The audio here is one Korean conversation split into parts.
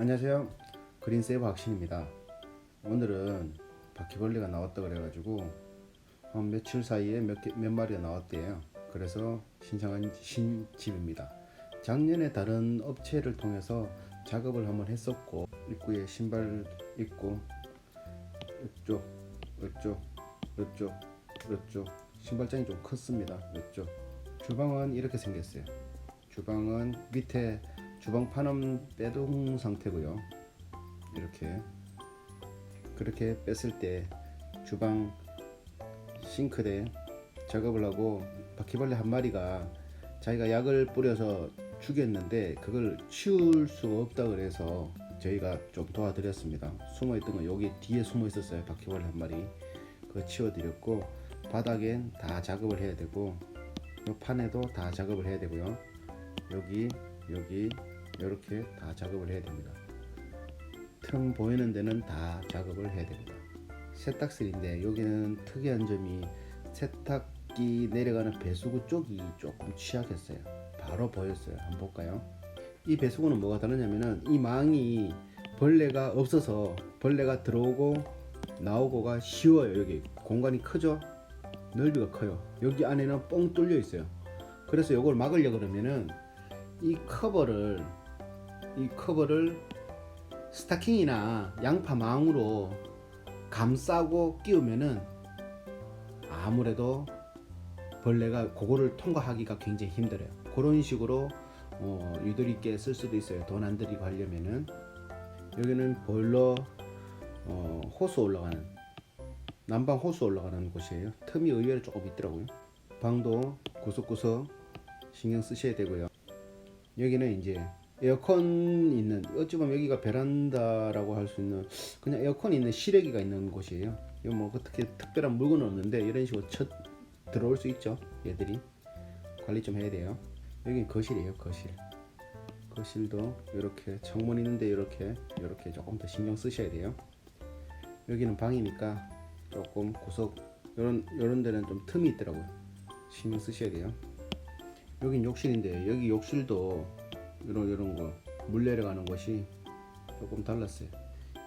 안녕하세요. 그린세이버 학신입니다. 오늘은 바퀴벌레가 나왔다 그래가지고 한 며칠 사이에 몇, 개, 몇 마리가 나왔대요. 그래서 신청한 신집입니다. 작년에 다른 업체를 통해서 작업을 한번 했었고 입구에 신발 입고 이쪽, 이쪽, 이쪽, 이쪽 신발장이 좀 컸습니다. 이쪽 주방은 이렇게 생겼어요. 주방은 밑에 주방 판은 빼동 상태고요. 이렇게 그렇게 뺐을 때 주방 싱크대 작업을 하고 바퀴벌레 한 마리가 자기가 약을 뿌려서 죽였는데 그걸 치울 수가 없다 그래서 저희가 좀 도와드렸습니다. 숨어 있던 건 여기 뒤에 숨어 있었어요. 바퀴벌레 한 마리. 그거 치워드렸고 바닥엔 다 작업을 해야 되고 이 판에도 다 작업을 해야 되고요. 여기 여기 이렇게 다 작업을 해야 됩니다. 틈 보이는 데는 다 작업을 해야 됩니다. 세탁실인데 여기는 특이한 점이 세탁기 내려가는 배수구 쪽이 조금 취약했어요. 바로 보였어요. 한번 볼까요? 이 배수구는 뭐가 다르냐면은 이 망이 벌레가 없어서 벌레가 들어오고 나오고가 쉬워요. 여기 공간이 크죠? 넓이가 커요. 여기 안에는 뻥 뚫려 있어요. 그래서 이걸 막으려 그러면은 이 커버를 이 커버를 스타킹이나 양파망으로 감싸고 끼우면은 아무래도 벌레가 그거를 통과하기가 굉장히 힘들어요. 그런 식으로 어, 유도리 있게 쓸 수도 있어요. 돈 안 들이고 하려면은 여기는 보일러 어, 호수 올라가는 난방 호수 올라가는 곳이에요. 틈이 의외로 조금 있더라고요. 방도 구석구석 신경 쓰셔야 되고요. 여기는 이제 에어컨 있는 어찌 보면 여기가 베란다라고 할 수 있는 그냥 에어컨 있는 실외기가 있는 곳이에요. 뭐 어떻게 특별한 물건은 없는데 이런 식으로 첫 들어올 수 있죠. 얘들이 관리 좀 해야 돼요. 여기 거실이에요. 거실. 거실도 이렇게 창문 있는데 이렇게 이렇게 조금 더 신경 쓰셔야 돼요. 여기는 방이니까 조금 구석 이런 이런 데는 좀 틈이 있더라고요. 신경 쓰셔야 돼요. 여긴 욕실인데 여기 욕실도 이런 이런 거 물 내려가는 곳이 조금 달랐어요.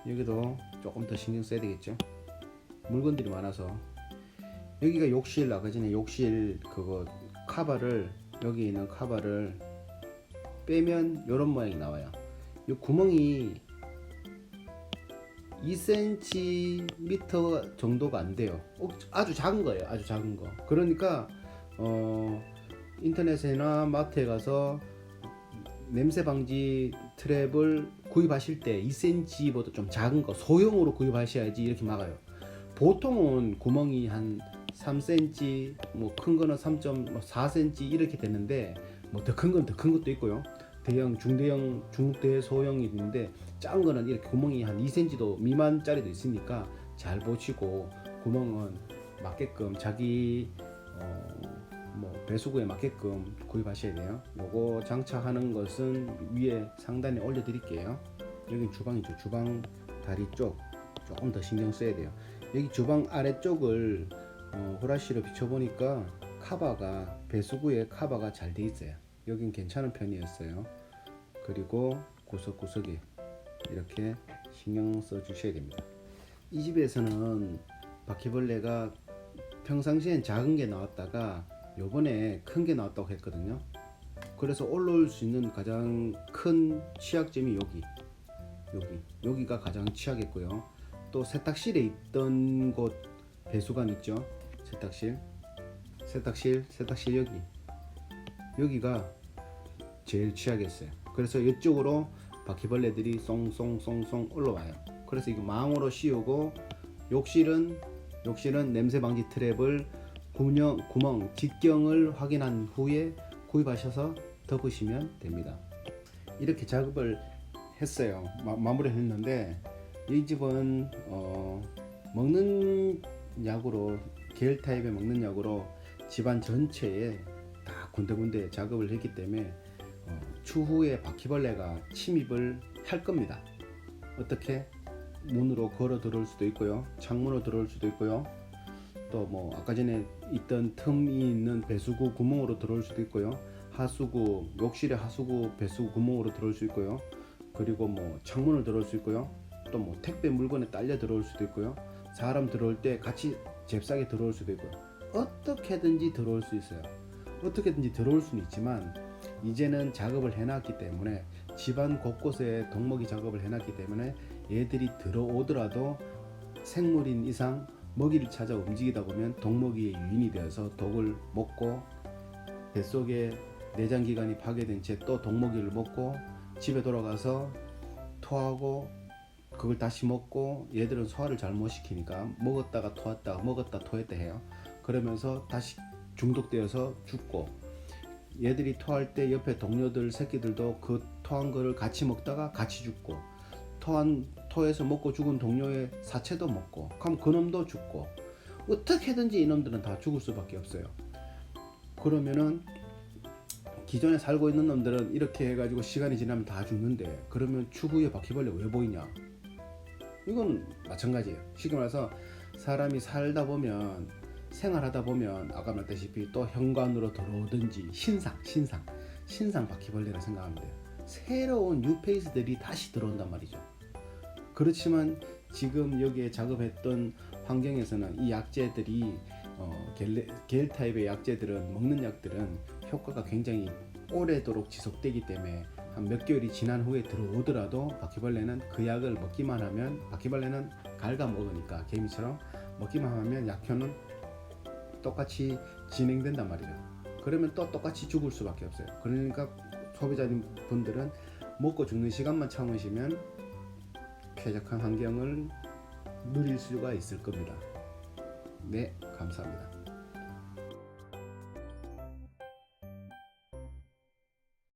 여기도 조금 더 신경 써야 되겠죠. 물건들이 많아서 여기가 욕실 아까 전에 욕실 그거 카바를 여기 있는 카바를 빼면 이런 모양이 나와요. 이 구멍이 2cm 정도가 안 돼요. 어, 아주 작은 거예요. 아주 작은 거. 그러니까 어, 인터넷이나 마트에 가서 냄새 방지 트랩을 구입하실 때 2cm보다 좀 작은 거 소형으로 구입하셔야지 이렇게 막아요. 보통은 구멍이 한 3cm, 뭐 큰 거는 3.4cm 이렇게 되는데 뭐 더 큰 건 더 큰 것도 있고요. 대형, 중대형, 중대 소형이 있는데 작은 거는 이렇게 구멍이 한 2cm도 미만짜리도 있으니까 잘 보시고 구멍은 맞게끔 자기 어, 뭐 배수구에 맞게끔 구입하셔야 돼요. 요거 장착하는 것은 위에 상단에 올려 드릴게요. 여기 주방이죠. 주방 다리 쪽 조금 더 신경 써야 돼요. 여기 주방 아래쪽을 어, 후라시로 비춰보니까 카바가 배수구에 카바가 잘 돼 있어요. 여긴 괜찮은 편이었어요. 그리고 구석구석에 이렇게 신경 써 주셔야 됩니다. 이 집에서는 바퀴벌레가 평상시엔 작은 게 나왔다가 요번에 큰 게 나왔다고 했거든요. 그래서 올라올 수 있는 가장 큰 취약점이 여기, 여기, 여기가 가장 취약했고요. 또 세탁실에 있던 곳 배수관 있죠? 세탁실, 세탁실, 세탁실 여기, 여기가 제일 취약했어요. 그래서 이쪽으로 바퀴벌레들이 쏭쏭쏭쏭 올라와요. 그래서 이거 망으로 씌우고 욕실은 욕실은 냄새 방지 트랩을 구멍, 구멍 직경을 확인한 후에 구입하셔서 덮으시면 됩니다. 이렇게 작업을 했어요. 마, 마무리를 했는데 이 집은 어, 먹는 약으로 계열 타입의 먹는 약으로 집안 전체에 다 군데군데 작업을 했기 때문에 어, 추후에 바퀴벌레가 침입을 할 겁니다. 어떻게 문으로 걸어 들어올 수도 있고요, 창문으로 들어올 수도 있고요. 또 뭐 아까 전에 있던 틈이 있는 배수구 구멍으로 들어올 수도 있고요. 하수구 욕실의 하수구 배수구 구멍으로 들어올 수 있고요. 그리고 뭐 창문을 들어올 수 있고요. 또 뭐 택배 물건에 딸려 들어올 수도 있고요. 사람 들어올 때 같이 잽싸게 들어올 수도 있고요. 어떻게든지 들어올 수 있어요. 어떻게든지 들어올 수는 있지만 이제는 작업을 해놨기 때문에 집안 곳곳에 덕먹이 작업을 해놨기 때문에 얘들이 들어오더라도 생물인 이상 먹이를 찾아 움직이다 보면 독먹이의 유인이 되어서 독을 먹고 뱃속에 내장 기관이 파괴된 채 또 독먹이를 먹고 집에 돌아가서 토하고 그걸 다시 먹고 얘들은 소화를 잘 못 시키니까 먹었다가 토했다가 먹었다 토했다 해요. 그러면서 다시 중독되어서 죽고 얘들이 토할 때 옆에 동료들 새끼들도 그 토한 거를 같이 먹다가 같이 죽고 토한 토해서 먹고 죽은 동료의 사체도 먹고 그럼 그놈도 죽고 어떻게든지 이놈들은 다 죽을 수밖에 없어요. 그러면은 기존에 살고 있는 놈들은 이렇게 해가지고 시간이 지나면 다 죽는데 그러면 추후에 바퀴벌레 왜 보이냐? 이건 마찬가지예요. 쉽게 말해서 사람이 살다 보면 생활하다 보면 아까 말했다시피 또 현관으로 들어오든지 신상, 신상, 신상 바퀴벌레라 생각하면 돼요. 새로운 뉴페이스들이 다시 들어온단 말이죠. 그렇지만 지금 여기에 작업했던 환경에서는 이 약재들이 어, 겔, 겔 타입의 약재들은 먹는 약들은 효과가 굉장히 오래도록 지속되기 때문에 한 몇 개월이 지난 후에 들어오더라도 바퀴벌레는 그 약을 먹기만 하면 바퀴벌레는 갉아 먹으니까 개미처럼 먹기만 하면 약효는 똑같이 진행된단 말이죠. 그러면 또 똑같이 죽을 수밖에 없어요. 그러니까 소비자님 분들은 먹고 죽는 시간만 참으시면 쾌적한 환경을 누릴 수가 있을 겁니다. 네, 감사합니다.